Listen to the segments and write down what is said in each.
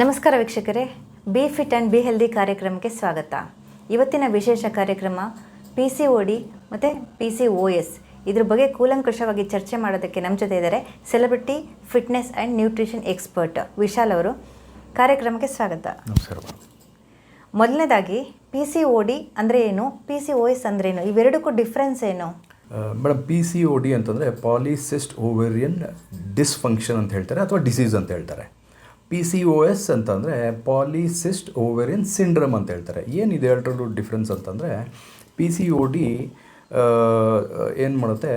ನಮಸ್ಕಾರ ವೀಕ್ಷಕರೇ. Be fit and be healthy ಕಾರ್ಯಕ್ರಮಕ್ಕೆ ಸ್ವಾಗತ. ಇವತ್ತಿನ ವಿಶೇಷ ಕಾರ್ಯಕ್ರಮ ಪಿ ಸಿ ಒ ಡಿ ಮತ್ತು ಪಿ ಸಿ ಒ ಎಸ್ ಇದ್ರ ಬಗ್ಗೆ ಕೂಲಂಕುಷವಾಗಿ ಚರ್ಚೆ ಮಾಡೋದಕ್ಕೆ ನಮ್ಮ ಜೊತೆ ಇದ್ದಾರೆ celebrity fitness and nutrition expert Vishal ಅವರು. ಕಾರ್ಯಕ್ರಮಕ್ಕೆ ಸ್ವಾಗತ. ನಮಸ್ಕಾರ ಮೊದಲನೇದಾಗಿ ಪಿ ಸಿ ಒ ಡಿ ಅಂದರೆ ಏನು? ಪಿ ಸಿ ಒ ಎಸ್ ಅಂದರೆ ಏನು? ಇವೆರಡಕ್ಕೂ ಡಿಫ್ರೆನ್ಸ್ ಏನು? Madam P C O D ಅಂತಂದರೆ ಪಾಲಿಸಿಸ್ಟ್ ಓವೇರಿಯನ್ ಡಿಸ್ಫಂಕ್ಷನ್ ಅಂತ ಹೇಳ್ತಾರೆ ಅಥವಾ ಡಿಸೀಸ್ ಅಂತ ಹೇಳ್ತಾರೆ. ಪಿ ಸಿ ಒ ಎಸ್ ಅಂತಂದರೆ ಪಾಲಿಸಿಸ್ಟ್ ಓವೆರಿನ್ ಸಿಂಡ್ರಮ್ ಅಂತ ಹೇಳ್ತಾರೆ. ಏನಿದೆ ಎರಡರಲ್ಲೂ ಡಿಫ್ರೆನ್ಸ್ ಅಂತಂದರೆ ಪಿ ಸಿ ಒ ಡಿ ಏನು ಮಾಡುತ್ತೆ?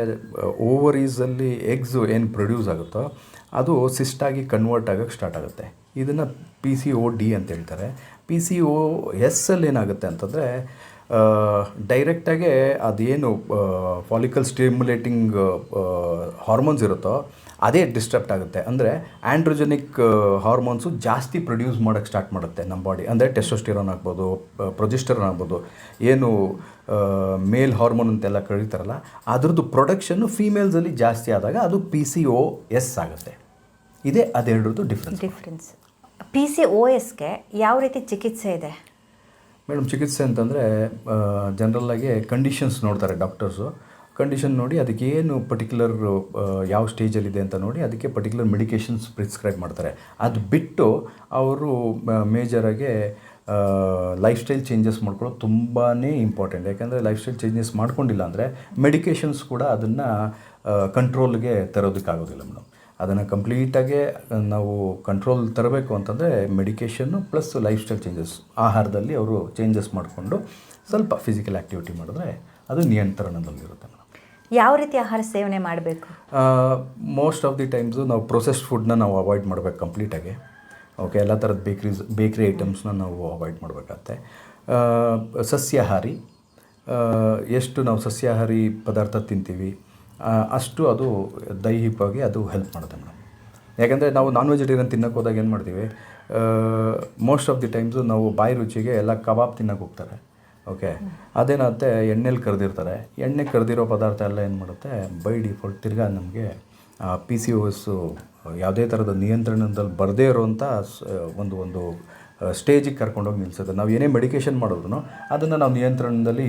ಓವರೀಸಲ್ಲಿ ಎಗ್ಸು ಏನು ಪ್ರೊಡ್ಯೂಸ್ ಆಗುತ್ತೋ ಅದು ಸಿಸ್ಟಾಗಿ ಕನ್ವರ್ಟ್ ಆಗೋಕ್ಕೆ ಸ್ಟಾರ್ಟ್ ಆಗುತ್ತೆ. ಇದನ್ನು ಪಿ ಸಿ ಒ ಡಿ ಅಂತ ಹೇಳ್ತಾರೆ. ಪಿ ಸಿ ಒ ಎಸ್ಸಲ್ಲಿ ಏನಾಗುತ್ತೆ ಅಂತಂದರೆ ಡೈರೆಕ್ಟಾಗೆ ಅದೇನು ಫಾಲಿಕಲ್ ಸ್ಟಿಮ್ಯುಲೇಟಿಂಗ್ ಹಾರ್ಮೋನ್ಸ್ ಇರುತ್ತೋ ಅದೇ ಡಿಸ್ಟ್ರಪ್ಟ್ ಆಗುತ್ತೆ. ಅಂದರೆ ಆ್ಯಂಡ್ರೋಜೆನಿಕ್ ಹಾರ್ಮೋನ್ಸು ಜಾಸ್ತಿ ಪ್ರೊಡ್ಯೂಸ್ ಮಾಡೋಕ್ಕೆ ಸ್ಟಾರ್ಟ್ ಮಾಡುತ್ತೆ ನಮ್ಮ ಬಾಡಿ ಅಂದರೆ ಟೆಸ್ಟೋಸ್ಟಿರೋನ್ ಆಗ್ಬೋದು ಪ್ರೊಜೆಸ್ಟರೋನ್ ಆಗ್ಬೋದು. ಏನು ಮೇಲ್ ಹಾರ್ಮೋನ್ ಅಂತೆಲ್ಲ ಕರೀತಾರಲ್ಲ ಅದ್ರದ್ದು ಪ್ರೊಡಕ್ಷನ್ನು ಫೀಮೇಲ್ಸಲ್ಲಿ ಜಾಸ್ತಿ ಆದಾಗ ಅದು ಪಿ ಸಿ ಒ ಎಸ್ ಆಗುತ್ತೆ. ಇದೇ ಅದೆರಡರದ್ದು difference difference P C O ಎಸ್ಗೆ ಯಾವ ರೀತಿ ಚಿಕಿತ್ಸೆ ಇದೆ? ಮೇಡಮ್ ಚಿಕಿತ್ಸೆ ಅಂತಂದರೆ ಜನರಲ್ಲಾಗಿ ಕಂಡೀಷನ್ಸ್ ನೋಡ್ತಾರೆ ಡಾಕ್ಟರ್ಸು ಕಂಡೀಷನ್ ನೋಡಿ ಅದಕ್ಕೆ ಏನು ಪರ್ಟಿಕ್ಯುಲರ್ ಯಾವ ಸ್ಟೇಜಲ್ಲಿದೆ ಅಂತ ನೋಡಿ ಅದಕ್ಕೆ ಪರ್ಟಿಕ್ಯುಲರ್ ಮೆಡಿಕೇಷನ್ಸ್ ಪ್ರಿಸ್ಕ್ರೈಬ್ ಮಾಡ್ತಾರೆ. ಅದು ಬಿಟ್ಟು ಅವರು ಮೇಜರಾಗೆ ಲೈಫ್ ಸ್ಟೈಲ್ ಚೇಂಜಸ್ ಮಾಡ್ಕೊಳ್ಳೋದು ತುಂಬಾ ಇಂಪಾರ್ಟೆಂಟ್ ಯಾಕಂದರೆ ಲೈಫ್ ಸ್ಟೈಲ್ ಚೇಂಜಸ್ ಮಾಡ್ಕೊಂಡಿಲ್ಲ ಅಂದರೆ ಮೆಡಿಕೇಷನ್ಸ್ ಕೂಡ ಅದನ್ನು ಕಂಟ್ರೋಲ್ಗೆ ತರೋದಕ್ಕಾಗೋದಿಲ್ಲ ಮೇಡಮ್. ಅದನ್ನು ಕಂಪ್ಲೀಟಾಗಿ ನಾವು ಕಂಟ್ರೋಲ್ ತರಬೇಕು ಅಂತಂದರೆ medication plus lifestyle changes ಆಹಾರದಲ್ಲಿ ಅವರು ಚೇಂಜಸ್ ಮಾಡಿಕೊಂಡು ಸ್ವಲ್ಪ ಫಿಸಿಕಲ್ ಆ್ಯಕ್ಟಿವಿಟಿ ಮಾಡಿದ್ರೆ ಅದು ನಿಯಂತ್ರಣದಲ್ಲಿರುತ್ತೆ ಮೇಡಮ್. ಯಾವ ರೀತಿ ಆಹಾರ ಸೇವನೆ ಮಾಡಬೇಕು? ಮೋಸ್ಟ್ ಆಫ್ ದಿ ಟೈಮ್ಸು ನಾವು ಪ್ರೊಸೆಸ್ಡ್ ಫುಡ್ನ ನಾವು ಅವಾಯ್ಡ್ ಮಾಡಬೇಕು ಕಂಪ್ಲೀಟಾಗಿ ಓಕೆ ಎಲ್ಲ ಥರದ ಬೇಕ್ರೀಸ್ ಬೇಕ್ರಿ ಐಟಮ್ಸ್ನ ನಾವು ಅವಾಯ್ಡ್ ಮಾಡಬೇಕಾಗತ್ತೆ. ಸಸ್ಯಾಹಾರಿ ಎಷ್ಟು ನಾವು ಸಸ್ಯಾಹಾರಿ ಪದಾರ್ಥ ತಿಂತೀವಿ ಅಷ್ಟು ಅದು ದೈಹಿಕವಾಗಿ ಅದು ಹೆಲ್ಪ್ ಮಾಡುತ್ತೆ ಮೇಡಮ್. ಯಾಕೆಂದರೆ ನಾವು ನಾನ್ ವೆಜಿಟೇರಿಯನ್ ತಿನ್ನಕ್ಕೆ ಹೋದಾಗ ಏನು ಮಾಡ್ತೀವಿ ಮೋಸ್ಟ್ ಆಫ್ ದಿ ಟೈಮ್ಸು ನಾವು ಬಾಯಿ ರುಚಿಗೆ ಎಲ್ಲ ಕಬಾಬ್ ತಿನ್ನಕ್ಕೆ ಹೋಗ್ತಾರೆ. ಓಕೆ ಅದೇನಾಗುತ್ತೆ ಎಣ್ಣೆಲಿ ಕರೆದಿರ್ತಾರೆ. ಎಣ್ಣೆ ಕರೆದಿರೋ ಪದಾರ್ಥ ಎಲ್ಲ ಏನು ಮಾಡುತ್ತೆ ಬೈ ಡಿಫಾಲ್ಟ್ ತಿರ್ಗಾ ನಮಗೆ ಪಿ ಸಿ ಓಸು ಯಾವುದೇ ಥರದ ನಿಯಂತ್ರಣದಲ್ಲಿ ಬರದೇ ಇರೋವಂಥ ಒಂದು ಒಂದು ಸ್ಟೇಜಿಗೆ ಕರ್ಕೊಂಡೋಗಿ ನಿಲ್ಲಿಸುತ್ತೆ ನಾವು ಏನೇ ಮೆಡಿಕೇಷನ್ ಮಾಡಿದ್ರು ಅದನ್ನು ನಾವು ನಿಯಂತ್ರಣದಲ್ಲಿ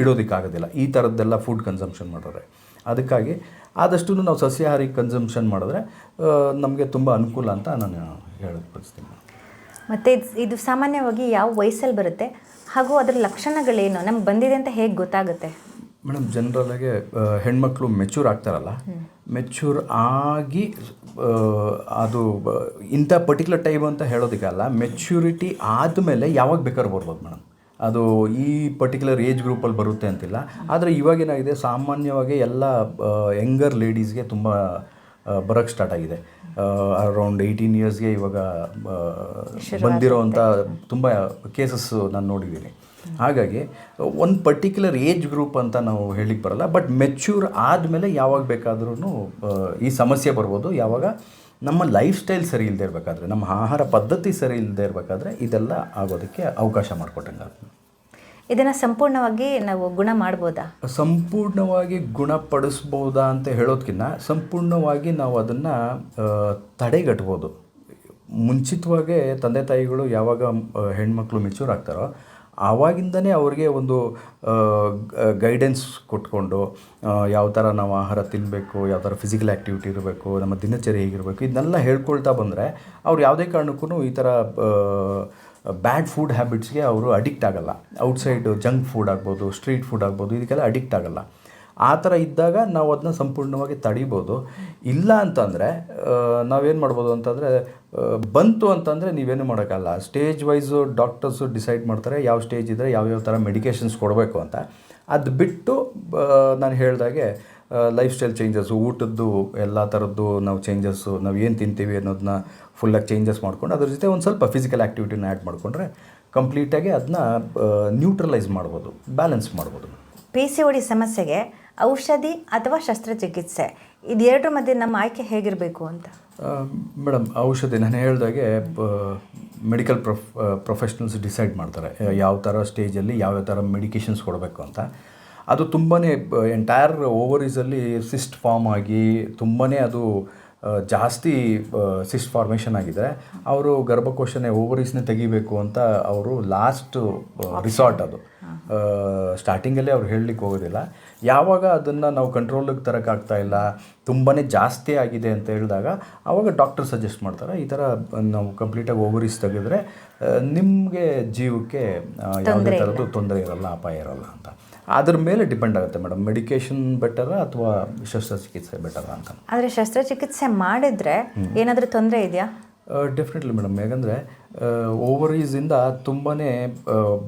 ಇಡೋದಕ್ಕಾಗೋದಿಲ್ಲ. ಈ ಥರದ್ದೆಲ್ಲ ಫುಡ್ ಕನ್ಸಂಪ್ಷನ್ ಮಾಡಿದ್ರೆ ಅದಕ್ಕಾಗಿ ಆದಷ್ಟು ನಾವು ಸಸ್ಯಾಹಾರಿ ಕನ್ಸಂಪ್ಷನ್ ಮಾಡಿದ್ರೆ ನಮಗೆ ತುಂಬ ಅನುಕೂಲ ಅಂತ ನಾನು ಹೇಳೋದು ಬಯಸ್ತೀನಿ ಮತ್ತು ಇದು ಸಾಮಾನ್ಯವಾಗಿ ಯಾವ ವಯಸ್ಸಲ್ಲಿ ಬರುತ್ತೆ? ಹಾಗೂ ಅದರ ಲಕ್ಷಣಗಳೇನು? ನಮ್ಗೆ ಬಂದಿದೆ ಅಂತ ಹೇಗೆ ಗೊತ್ತಾಗುತ್ತೆ? ಮೇಡಮ್, ಜನರಲ್ಲಾಗೆ ಹೆಣ್ಮಕ್ಳು ಮೆಚ್ಯೂರ್ ಆಗ್ತಾರಲ್ಲ ಮೆಚ್ಯೂರ್ ಆಗಿ ಅದು ಇಂಥ ಪರ್ಟಿಕ್ಯುಲರ್ ಟೈಮ್ ಅಂತ ಹೇಳೋದಕ್ಕಲ್ಲ ಮೆಚ್ಯೂರಿಟಿ ಆದಮೇಲೆ ಯಾವಾಗ ಬೇಕಾದ್ರೂ ಬರ್ಬೋದು ಮೇಡಮ್. ಅದು ಈ ಪರ್ಟಿಕ್ಯುಲರ್ ಏಜ್ ಗ್ರೂಪಲ್ಲಿ ಬರುತ್ತೆ ಅಂತಿಲ್ಲ. ಆದರೆ ಇವಾಗೇನಾಗಿದೆ, ಸಾಮಾನ್ಯವಾಗಿ ಎಲ್ಲ ಯಂಗರ್ ಲೇಡೀಸ್ಗೆ ತುಂಬ ಬರೋಕ್ಕೆ ಸ್ಟಾರ್ಟ್ ಆಗಿದೆ. ಅರೌಂಡ್ ಏಯ್ಟೀನ್ ಇಯರ್ಸ್ಗೆ ಇವಾಗ ಬಂದಿರೋವಂಥ ತುಂಬ ಕೇಸಸ್ ನಾನು ನೋಡಿದ್ದೀನಿ. ಹಾಗಾಗಿ ಒಂದು ಪರ್ಟಿಕ್ಯುಲರ್ ಏಜ್ ಗ್ರೂಪ್ ಅಂತ ನಾವು ಹೇಳಿಕ್ಕೆ ಬರಲ್ಲ ಬಟ್ ಮೆಚ್ಯೂರ್ ಆದಮೇಲೆ ಯಾವಾಗ ಬೇಕಾದ್ರೂ ಈ ಸಮಸ್ಯೆ ಬರ್ಬೋದು. ಯಾವಾಗ ನಮ್ಮ ಲೈಫ್ ಸ್ಟೈಲ್ ಸರಿ ಇಲ್ಲದೆ ಇರಬೇಕಾದ್ರೆ ನಮ್ಮ ಆಹಾರ ಪದ್ಧತಿ ಸರಿ ಇಲ್ಲದೆ ಇರಬೇಕಾದ್ರೆ ಇದೆಲ್ಲ ಆಗೋದಕ್ಕೆ ಅವಕಾಶ ಮಾಡಿಕೊಟ್ಟಂಗೆ ಇದನ್ನು ಸಂಪೂರ್ಣವಾಗಿ ನಾವು ಗುಣ ಮಾಡ್ಬೋದಾ? ಸಂಪೂರ್ಣವಾಗಿ ಗುಣಪಡಿಸ್ಬೋದಾ ಅಂತ ಹೇಳೋದಕ್ಕಿಂತ ಸಂಪೂರ್ಣವಾಗಿ ನಾವು ಅದನ್ನು ತಡೆಗಟ್ಬೋದು. ಮುಂಚಿತವಾಗಿ ತಂದೆ ತಾಯಿಗಳು ಯಾವಾಗ ಹೆಣ್ಮಕ್ಳು ಮೆಚೂರ್ ಆಗ್ತಾರೋ, ಆವಾಗಿಂದನೇ ಅವ್ರಿಗೆ ಒಂದು ಗೈಡೆನ್ಸ್ ಕೊಟ್ಕೊಂಡು ಯಾವ ಥರ ನಾವು ಆಹಾರ ತಿನ್ನಬೇಕು ಯಾವ ಥರ ಫಿಸಿಕಲ್ ಆ್ಯಕ್ಟಿವಿಟಿ ಇರಬೇಕು, ನಮ್ಮ ದಿನಚರಿ ಹೇಗಿರಬೇಕು, ಇದನ್ನೆಲ್ಲ ಹೇಳ್ಕೊಳ್ತಾ ಬಂದರೆ ಅವ್ರು ಯಾವುದೇ ಕಾರಣಕ್ಕೂ ಈ ಥರ ಬ್ಯಾಡ್ ಫುಡ್ ಹ್ಯಾಬಿಟ್ಸ್ಗೆ ಅವರು ಅಡಿಕ್ಟ್ ಆಗಲ್ಲ. ಔಟ್ಸೈಡ್ ಜಂಕ್ ಫುಡ್ ಆಗ್ಬೋದು ಸ್ಟ್ರೀಟ್ ಫುಡ್ ಆಗ್ಬೋದು, ಇದಕ್ಕೆಲ್ಲ ಅಡಿಕ್ಟ್ ಆಗಲ್ಲ. ಆ ಥರ ಇದ್ದಾಗ ನಾವು ಅದನ್ನ ಸಂಪೂರ್ಣವಾಗಿ ತಡಿಬೋದು. ಇಲ್ಲ ಅಂತಂದರೆ ನಾವೇನು ಮಾಡ್ಬೋದು ಅಂತಂದರೆ ಬಂತು ಅಂತಂದರೆ ನೀವೇನು ಮಾಡೋಕ್ಕಲ್ಲ ಸ್ಟೇಜ್ ವೈಸು ಡಾಕ್ಟರ್ಸು ಡಿಸೈಡ್ ಮಾಡ್ತಾರೆ ಯಾವ ಸ್ಟೇಜ್ ಇದ್ದರೆ ಯಾವ್ಯಾವ ಥರ ಮೆಡಿಕೇಷನ್ಸ್ ಕೊಡಬೇಕು ಅಂತ. ಅದು ಬಿಟ್ಟು ನಾನು ಹೇಳ್ದಾಗೆ ಲೈಫ್ ಸ್ಟೈಲ್ ಚೇಂಜಸ್ಸು ಊಟದ್ದು ಎಲ್ಲ ಥರದ್ದು ನಾವು ಚೇಂಜಸ್ಸು ನಾವು ಏನು ತಿಂತೀವಿ ಅನ್ನೋದನ್ನ ಫುಲ್ಲಾಗಿ ಚೇಂಜಸ್ ಮಾಡ್ಕೊಂಡು ಅದ್ರ ಜೊತೆ ಒಂದು ಸ್ವಲ್ಪ ಫಿಸಿಕಲ್ ಆ್ಯಕ್ಟಿವಿಟಿನ ಆ್ಯಡ್ ಮಾಡಿಕೊಂಡ್ರೆ ಕಂಪ್ಲೀಟಾಗಿ ಅದನ್ನ ನ್ಯೂಟ್ರಲೈಸ್ ಮಾಡ್ಬೋದು ಬ್ಯಾಲೆನ್ಸ್ ಮಾಡ್ಬೋದು. ಪಿ ಸಿ ಓಡಿ ಸಮಸ್ಯೆಗೆ ಔಷಧಿ ಅಥವಾ ಶಸ್ತ್ರಚಿಕಿತ್ಸೆ ಇದೆರಡರ ಮಧ್ಯೆ ನಮ್ಮ ಆಯ್ಕೆ ಹೇಗಿರಬೇಕು ಅಂತ? ಮೇಡಮ್ ಔಷಧಿ ನಾನು ಹೇಳ್ದಾಗೆ ಮೆಡಿಕಲ್ ಪ್ರೊಫ್ ಪ್ರೊಫೆಷ್ನಲ್ಸ್ ಡಿಸೈಡ್ ಮಾಡ್ತಾರೆ ಯಾವ ಥರ ಸ್ಟೇಜಲ್ಲಿ ಯಾವ್ಯಾವ ಥರ ಮೆಡಿಕೇಷನ್ಸ್ ಕೊಡಬೇಕು ಅಂತ. ಅದು ತುಂಬಾ ಎಂಟೈರ್ ಓವರೀಸಲ್ಲಿ ಸಿಸ್ಟ್ ಫಾರ್ಮ್ ಆಗಿ ತುಂಬಾ ಅದು ಜಾಸ್ತಿ ಸಿಸ್ಟ್ ಫಾರ್ಮೇಷನ್ ಆಗಿದೆ. ಅವರು ಗರ್ಭಕೋಶನೇ ಓವರೀಸ್ನೇ ತೆಗಿಬೇಕು ಅಂತ ಅವರು ಲಾಸ್ಟ್ ರಿಸಾರ್ಟ್ ಅದು. ಸ್ಟಾರ್ಟಿಂಗಲ್ಲೇ ಅವ್ರು ಹೇಳಲಿಕ್ಕೆ ಹೋಗೋದಿಲ್ಲ. ಯಾವಾಗ ಅದನ್ನು ನಾವು ಕಂಟ್ರೋಲಿಗೆ ತರೋಕ್ಕಾಗ್ತಾ ಇಲ್ಲ ತುಂಬಾ ಜಾಸ್ತಿ ಆಗಿದೆ ಅಂತ ಹೇಳಿದಾಗ ಆವಾಗ ಡಾಕ್ಟರ್ ಸಜೆಸ್ಟ್ ಮಾಡ್ತಾರೆ. ಈ ಥರ ನಾವು ಕಂಪ್ಲೀಟಾಗಿ ಓವರೀಸ್ ತೆಗೆದ್ರೆ ನಿಮಗೆ ಜೀವಕ್ಕೆ ಯಾವುದೇ ಥರದ್ದು ತೊಂದರೆ ಇರಲ್ಲ ಅಪಾಯ ಇರಲ್ಲ ಅಂತ. ಅದ್ರ ಮೇಲೆ ಡಿಪೆಂಡ್ ಆಗುತ್ತೆ ಮೇಡಮ್. ಮೆಡಿಕೇಶನ್ ಬೆಟರ್ ಅಥವಾ ಶಸ್ತ್ರಚಿಕಿತ್ಸೆ ಬೆಟರ್ ಅಂತ. ಆದರೆ ಶಸ್ತ್ರಚಿಕಿತ್ಸೆ ಮಾಡಿದ್ರೆ ಏನಾದರೂ ತೊಂದರೆ ಇದೆಯಾ? ಡೆಫಿನೆಟ್ಲಿ ಮೇಡಮ್ ಯಾಕಂದರೆ ಓವರೀಸಿಂದ ತುಂಬಾ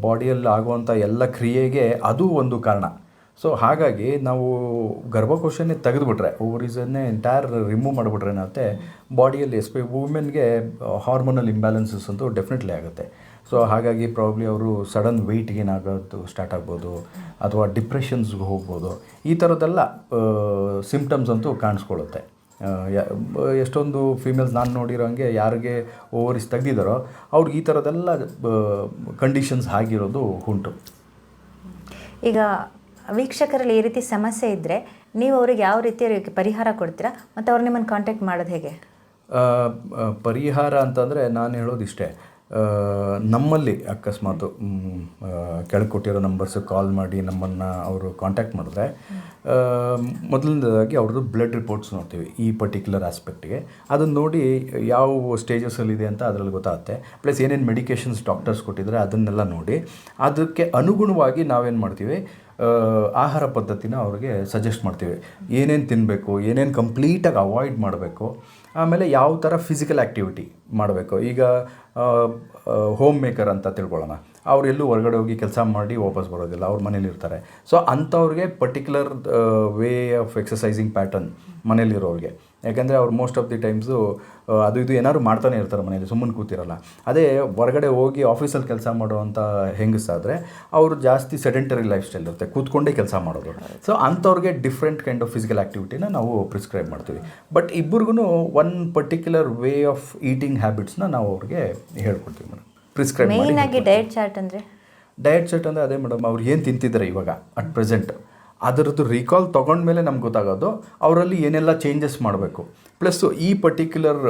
ಬಾಡಿಯಲ್ಲಿ ಆಗುವಂಥ ಎಲ್ಲ ಕ್ರಿಯೆಗೆ ಅದು ಒಂದು ಕಾರಣ. ಸೊ ಹಾಗಾಗಿ ನಾವು ಗರ್ಭಕೋಶನೇ ತೆಗೆದುಬಿಟ್ರೆ ಓವರೀಸನ್ನೇ ಎಂಟೈರ್ ರಿಮೂವ್ ಮಾಡಿಬಿಟ್ರೆ ಏನಾಗುತ್ತೆ ಬಾಡಿಯಲ್ಲಿ ಎಸ್ಪೆ ವುಮೆನ್ಗೆ ಹಾರ್ಮೋನಲ್ ಇಂಬ್ಯಾಲೆನ್ಸಸ್ ಅಂತೂ ಡೆಫಿನೆಟ್ಲಿ ಆಗುತ್ತೆ. ಸೊ ಹಾಗಾಗಿ ಪ್ರಾಬ್ಲಿ ಅವರು ಸಡನ್ ವೆಯ್ಟ್ ಗೇನ್ ಆಗೋದು ಸ್ಟಾರ್ಟ್ ಆಗ್ಬೋದು, ಅಥವಾ ಡಿಪ್ರೆಷನ್ಸ್ಗೆ ಹೋಗ್ಬೋದು, ಈ ಥರದ್ದೆಲ್ಲ ಸಿಂಪ್ಟಮ್ಸ್ ಅಂತೂ ಕಾಣಿಸ್ಕೊಳ್ಳುತ್ತೆ. ಎಷ್ಟೊಂದು ಫೀಮೇಲ್ಸ್ ನಾನು ನೋಡಿರೋಂಗೆ ಯಾರಿಗೆ ಓವರಿಸ್ ತೆಗೆದಿದ್ದಾರೋ ಅವ್ರಿಗೆ ಈ ಥರದ್ದೆಲ್ಲ ಕಂಡೀಷನ್ಸ್ ಆಗಿರೋದು ಉಂಟು. ಈಗ ವೀಕ್ಷಕರಲ್ಲಿ ಈ ರೀತಿ ಸಮಸ್ಯೆ ಇದ್ದರೆ ನೀವು ಅವ್ರಿಗೆ ಯಾವ ರೀತಿ ಪರಿಹಾರ ಕೊಡ್ತೀರಾ? ಮತ್ತು ಅವ್ರು ನಿಮ್ಮನ್ನು ಕಾಂಟ್ಯಾಕ್ಟ್ ಮಾಡೋದು ಹೇಗೆ? ಪರಿಹಾರ ಅಂತಂದರೆ ನಾನು ಹೇಳೋದಿಷ್ಟೇ ಆ, ನಮ್ಮಲ್ಲಿ ಅಕಸ್ಮಾತು ಕೆಳಕೊಟ್ಟಿರೋ ನಂಬರ್ಸ್ ಕಾಲ್ ಮಾಡಿ ನಮ್ಮನ್ನು ಅವರು ಕಾಂಟ್ಯಾಕ್ಟ್ ಮಾಡಿದ್ರೆ ಮೊದಲನೇದಾಗಿ ಅವ್ರದ್ದು ಬ್ಲಡ್ ರಿಪೋರ್ಟ್ಸ್ ನೋಡ್ತೀವಿ ಈ ಪರ್ಟಿಕ್ಯುಲರ್ ಆಸ್ಪೆಕ್ಟ್ಗೆ ಅದನ್ನು ನೋಡಿ ಯಾವ ಸ್ಟೇಜಸ್ಸಲ್ಲಿದೆ ಅಂತ ಅದರಲ್ಲಿ ಗೊತ್ತಾಗುತ್ತೆ. ಪ್ಲಸ್ ಏನೇನು ಮೆಡಿಕೇಷನ್ಸ್ ಡಾಕ್ಟರ್ಸ್ ಕೊಟ್ಟಿದ್ದಾರೆ ಅದನ್ನೆಲ್ಲ ನೋಡಿ, ಅದಕ್ಕೆ ಅನುಗುಣವಾಗಿ ನಾವೇನು ಮಾಡ್ತೀವಿ ಆಹಾರ ಪದ್ಧತಿನ ಅವ್ರಿಗೆ ಸಜೆಸ್ಟ್ ಮಾಡ್ತೀವಿ. ಏನೇನು ತಿನ್ನಬೇಕು ಏನೇನು ಕಂಪ್ಲೀಟಾಗಿ ಅವಾಯ್ಡ್ ಮಾಡಬೇಕು, ಆಮೇಲೆ ಯಾವ ಥರ ಫಿಸಿಕಲ್ ಆ್ಯಕ್ಟಿವಿಟಿ ಮಾಡಬೇಕು. ಈಗ ಹೋಮ್ ಮೇಕರ್ ಅಂತ ತಿಳ್ಕೊಳ್ಳೋಣ. ಅವರೆಲ್ಲೂ ಹೊರಗಡೆ ಹೋಗಿ ಕೆಲಸ ಮಾಡಿ ವಾಪಸ್ ಬರೋದಿಲ್ಲ, ಅವ್ರ ಮನೇಲಿ ಇರ್ತಾರೆ. ಸೊ ಅಂಥವ್ರಿಗೆ particular way of exercising pattern ಮನೇಲಿರೋರಿಗೆ ಯಾಕೆಂದರೆ ಅವ್ರು ಮೋಸ್ಟ್ ಆಫ್ ದಿ ಟೈಮ್ಸು ಅದು ಇದು ಏನಾದ್ರು ಮಾಡ್ತಾನೆ ಇರ್ತಾರೆ ಮನೇಲಿ ಸುಮ್ಮನೆ ಕೂತಿರಲ್ಲ. ಅದೇ ಹೊರಗಡೆ ಹೋಗಿ ಆಫೀಸಲ್ಲಿ ಕೆಲಸ ಮಾಡುವಂಥ ಹೆಂಗಸಾದರೆ ಅವರು ಜಾಸ್ತಿ ಸೆಡೆಂಟರಿ ಲೈಫ್ ಸ್ಟೈಲ್ ಇರುತ್ತೆ ಕೂತ್ಕೊಂಡೇ ಕೆಲಸ ಮಾಡೋದು. ಸೊ ಅಂಥವ್ರಿಗೆ ಡಿಫ್ರೆಂಟ್ ಕೈಂಡ್ ಆಫ್ ಫಿಸಿಕಲ್ ಆ್ಯಕ್ಟಿವಿಟಿನ ನಾವು ಪ್ರಿಸ್ಕ್ರೈಬ್ ಮಾಡ್ತೀವಿ. ಬಟ್ ಇಬ್ಬರಿಗೂ one particular way of eating ಹ್ಯಾಬಿಟ್ಸ್ನ ನಾವು ಅವ್ರಿಗೆ ಹೇಳ್ಕೊಡ್ತೀವಿ ಮೇಡಮ್. ಪ್ರಿಸ್ಕ್ರೈಬ್ ಮಾಡಿ ಡಯಟ್ ಚಾರ್ಟ್ ಅಂದರೆ? ಡಯಟ್ ಚಾರ್ಟ್ ಅಂದರೆ ಅದೇ ಮೇಡಮ್ ಅವ್ರು ಏನು ತಿಂತಿದ್ದಾರೆ ಇವಾಗ ಅಟ್ ಪ್ರೆಸೆಂಟ್ ಅದರದ್ದು ರೀಕಾಲ್ ತೊಗೊಂಡ್ಮೇಲೆ ನಮ್ಗೆ ಗೊತ್ತಾಗೋದು, ಅವರಲ್ಲಿ ಏನೆಲ್ಲ ಚೇಂಜಸ್ ಮಾಡಬೇಕು. ಪ್ಲಸ್ಸು ಈ ಪರ್ಟಿಕ್ಯುಲರ್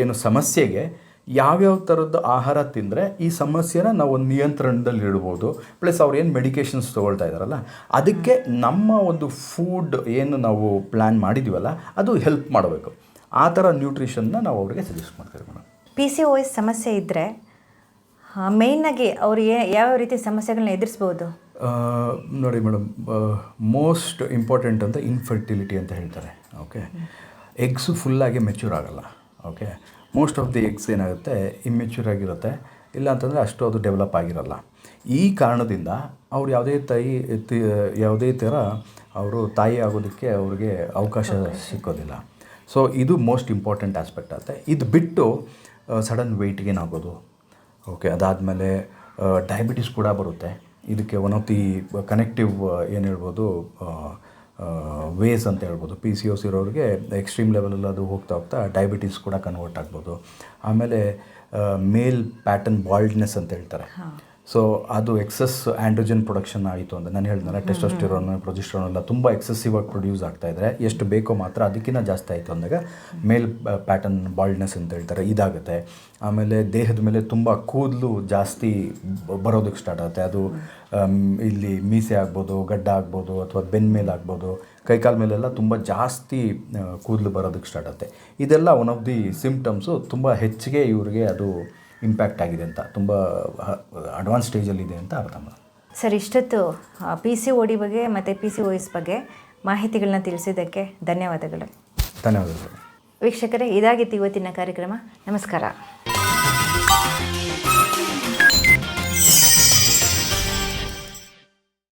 ಏನು ಸಮಸ್ಯೆಗೆ ಯಾವ್ಯಾವ ಥರದ್ದು ಆಹಾರ ತಿಂದರೆ ಈ ಸಮಸ್ಯೆನ ನಾವು ಒಂದು ನಿಯಂತ್ರಣದಲ್ಲಿ ಇಡ್ಬೋದು. ಪ್ಲಸ್ ಅವ್ರು ಏನು ಮೆಡಿಕೇಷನ್ಸ್ ತೊಗೊಳ್ತಾ ಇದ್ದಾರಲ್ಲ ಅದಕ್ಕೆ ನಮ್ಮ ಒಂದು ಫುಡ್ ಏನು ನಾವು ಪ್ಲ್ಯಾನ್ ಮಾಡಿದ್ದೀವಲ್ಲ ಅದು ಹೆಲ್ಪ್ ಮಾಡಬೇಕು. ಆ ಥರ ನ್ಯೂಟ್ರಿಷನ್ನ ನಾವು ಅವ್ರಿಗೆ ಸಜೆಸ್ಟ್ ಮಾಡ್ತೀವಿ madam. P C O S ಸಮಸ್ಯೆ ಇದ್ದರೆ ಮೇಯ್ನಾಗಿ ಅವ್ರು ಯಾವ ರೀತಿ ಸಮಸ್ಯೆಗಳನ್ನ ಎದುರಿಸ್ಬೋದು? ನೋಡಿ ಮೇಡಮ್ ಮೋಸ್ಟ್ ಇಂಪಾರ್ಟೆಂಟ್ ಅಂತ ಇನ್ಫರ್ಟಿಲಿಟಿ ಅಂತ ಹೇಳ್ತಾರೆ ಓಕೆ ಎಗ್ಸು ಫುಲ್ಲಾಗಿ ಮೆಚ್ಯೂರ್ ಆಗಲ್ಲ okay most of the eggs ಏನಾಗುತ್ತೆ ಇಮ್ಮೆಚ್ಯೂರ್ ಆಗಿರುತ್ತೆ ಇಲ್ಲ ಅಂತಂದರೆ ಅಷ್ಟು ಅದು ಡೆವಲಪ್ ಆಗಿರಲ್ಲ. ಈ ಕಾರಣದಿಂದ ಅವ್ರು ಯಾವುದೇ ತಾಯಿ ಯಾವುದೇ ಥರ ಅವರು ತಾಯಿ ಆಗೋದಕ್ಕೆ ಅವ್ರಿಗೆ ಅವಕಾಶ ಸಿಕ್ಕೋದಿಲ್ಲ. ಸೊ ಇದು ಮೋಸ್ಟ್ ಇಂಪಾರ್ಟೆಂಟ್ ಆಸ್ಪೆಕ್ಟ್ ಆಗುತ್ತೆ. ಇದು ಬಿಟ್ಟು ಸಡನ್ ವೆಯ್ಟ್ ಗೇನ್ ಆಗೋದು ಓಕೆ ಅದಾದಮೇಲೆ ಡಯಾಬಿಟಿಸ್ ಕೂಡ ಬರುತ್ತೆ. ಇದಕ್ಕೆ ಒನ್ ಆಫ್ ದಿ ಕನೆಕ್ಟಿವ್ ಏನು ಹೇಳ್ಬೋದು ವೇಸ್ ಅಂತ ಹೇಳ್ಬೋದು. ಪಿ ಸಿ ಓಸ್ ಇರೋರಿಗೆ ಎಕ್ಸ್ಟ್ರೀಮ್ ಲೆವೆಲಲ್ಲಿ ಅದು ಹೋಗ್ತಾ ಹೋಗ್ತಾ ಡಯಾಬಿಟೀಸ್ ಕೂಡ ಕನ್ವರ್ಟ್ ಆಗ್ಬೋದು. ಆಮೇಲೆ ಮೇಲ್ ಪ್ಯಾಟರ್ನ್ ಬಾಲ್ಡ್ನೆಸ್ ಅಂತ ಹೇಳ್ತಾರೆ. ಸೊ ಅದು ಎಕ್ಸಸ್ ಆ್ಯಂಡ್ರೋಜನ್ ಪ್ರೊಡಕ್ಷನ್ ಆಯಿತು ಅಂತ ನಾನು ಹೇಳಿದ್ನಲ್ಲ ಟೆಸ್ಟೋಸ್ಟಿರೋನ್ ಪ್ರೊಜಿಸ್ಟ್ರೋನ್ ಎಲ್ಲ ತುಂಬ ಎಕ್ಸೆಸಿವ್ ಆಗಿ ಪ್ರೊಡ್ಯೂಸ್ ಆಗ್ತಾ ಇದ್ದರೆ ಎಷ್ಟು ಬೇಕೋ ಮಾತ್ರ ಅದಕ್ಕಿಂತ ಜಾಸ್ತಿ ಆಯಿತು ಅಂದಾಗ ಮೇಲ್ ಪ್ಯಾಟರ್ನ್ ಬಾಲ್ಡ್ನೆಸ್ ಅಂತ ಹೇಳ್ತಾರೆ, ಇದಾಗುತ್ತೆ. ಆಮೇಲೆ ದೇಹದ ಮೇಲೆ ತುಂಬ ಕೂದಲು ಜಾಸ್ತಿ ಬರೋದಕ್ಕೆ ಸ್ಟಾರ್ಟ್ ಆಗುತ್ತೆ. ಅದು ಇಲ್ಲಿ ಮೀಸೆ ಆಗ್ಬೋದು, ಗಡ್ಡ ಆಗ್ಬೋದು ಅಥವಾ ಬೆನ್ನ ಮೇಲೆ ಆಗ್ಬೋದು, ಕೈಕಾಲ ಮೇಲೆಲ್ಲ ತುಂಬ ಜಾಸ್ತಿ ಕೂದಲು ಬರೋದಕ್ಕೆ ಸ್ಟಾರ್ಟ್ ಆಗುತ್ತೆ. ಇದೆಲ್ಲ ಒನ್ ಆಫ್ ದಿ ಸಿಮ್ಟಮ್ಸು ತುಂಬ ಹೆಚ್ಚಿಗೆ ಇವರಿಗೆ ಅದು ಇಂಪ್ಯಾಕ್ಟ್ ಆಗಿದೆ ಅಂತ ತುಂಬ ಅಡ್ವಾನ್ಸ್ ಸ್ಟೇಜಲ್ಲಿದೆ ಅಂತ ಅರ್ಥ ಸರ್ ಇಷ್ಟೊತ್ತು ಪಿ ಸಿ ಓ ಡಿ ಬಗ್ಗೆ ಮತ್ತು ಪಿ ಸಿ ಓ ಎಸ್ ಬಗ್ಗೆ ಮಾಹಿತಿಗಳನ್ನ ತಿಳಿಸಿದ್ದಕ್ಕೆ ಧನ್ಯವಾದಗಳು. ಧನ್ಯವಾದಗಳು. ವೀಕ್ಷಕರೇ ಇದಾಗಿತ್ತು ಇವತ್ತಿನ ಕಾರ್ಯಕ್ರಮ. ನಮಸ್ಕಾರ.